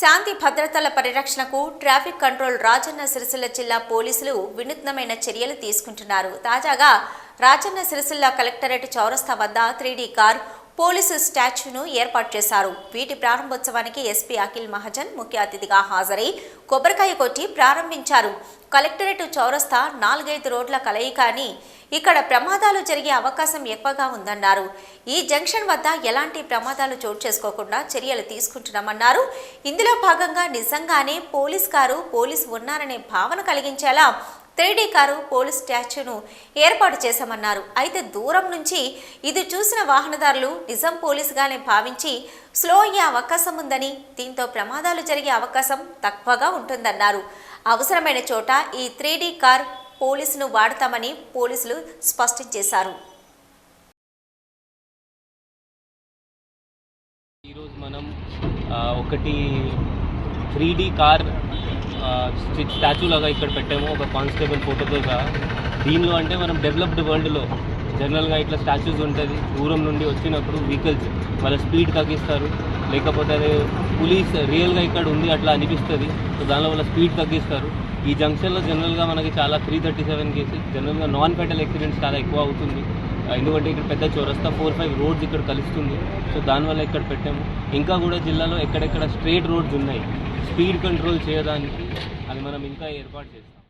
శాంతి భద్రతల పరిరక్షణకు traffic control Rajanna Sircilla జిల్లా పోలీసులు వినూత్నమైన చర్యలు తీసుకుంటున్నారు. తాజాగా రాజన్న సిరిసిల్ల కలెక్టరేట్ చౌరస్తా వద్ద త్రీడీ కార్ పోలీసు స్టాచ్యూను ఏర్పాటు చేశారు. వీటి ప్రారంభోత్సవానికి ఎస్పీ అఖిల్ మహాజన్ ముఖ్య అతిథిగా హాజరై కొబ్బరికాయ కొట్టి ప్రారంభించారు. కలెక్టరేట్ చౌరస్తా నాలుగైదు రోడ్ల కలయిక అని ఇక్కడ ప్రమాదాలు జరిగే అవకాశం ఎక్కువగా ఉందన్నారు. ఈ జంక్షన్ వద్ద ఎలాంటి ప్రమాదాలు చోటు చేసుకోకుండా చర్యలు తీసుకుంటున్నామన్నారు. ఇందులో భాగంగా నిజంగానే పోలీస్ కారు పోలీసు ఉన్నారనే భావన కలిగించేలా త్రీడీ కారు పోలీస్ స్టాచ్యూను ఏర్పాటు చేశామన్నారు. అయితే దూరం నుంచి ఇది చూసిన వాహనదారులు నిజం పోలీసుగానే భావించి స్లో అయ్యే అవకాశం ఉందని దీంతో ప్రమాదాలు జరిగే అవకాశం తక్కువగా ఉంటుందన్నారు. అవసరమైన చోట ఈ త్రీడీ కార్ పోలీసును వాడతామని పోలీసులు స్పష్టం చేశారు. ఈరోజు మనం ఒకటి త్రీ కార్ స్టాచ్యూ లాగా ఇక్కడ పెట్టాము. ఒక కానిస్టేబుల్ ఫోటోతో సహా. దీనిలో అంటే మనం డెవలప్డ్ వరల్డ్లో జనరల్గా ఇట్లా స్టాచ్యూస్ ఉంటుంది దూరం నుండి వచ్చినప్పుడు వెహికల్స్ వాళ్ళ స్పీడ్ తగ్గిస్తారు. లేకపోతే అదే పోలీస్ రియల్గా ఇక్కడ ఉంది అట్లా అనిపిస్తుంది. సో దానిలో వాళ్ళ స్పీడ్ తగ్గిస్తారు. ఈ జంక్షన్లో జనరల్గా మనకి చాలా త్రీ థర్టీ సెవెన్ కేసెస్ జనరల్గా నాన్ ఫెటల్ యాక్సిడెంట్స్ చాలా ఎక్కువ అవుతుంది. ఎందుకంటే ఇక్కడ పెద్ద చౌరస్తా ఫోర్ ఫైవ్ రోడ్స్ ఇక్కడ కలుస్తుంది. సో దానివల్ల ఇక్కడ పెట్టాము. ఇంకా కూడా జిల్లాలో ఎక్కడెక్కడ స్ట్రేట్ రోడ్స్ ఉన్నాయి. స్పీడ్ కంట్రోల్ చేయడానికి అది మనం ఇంకా ఏర్పాటు చేస్తాం.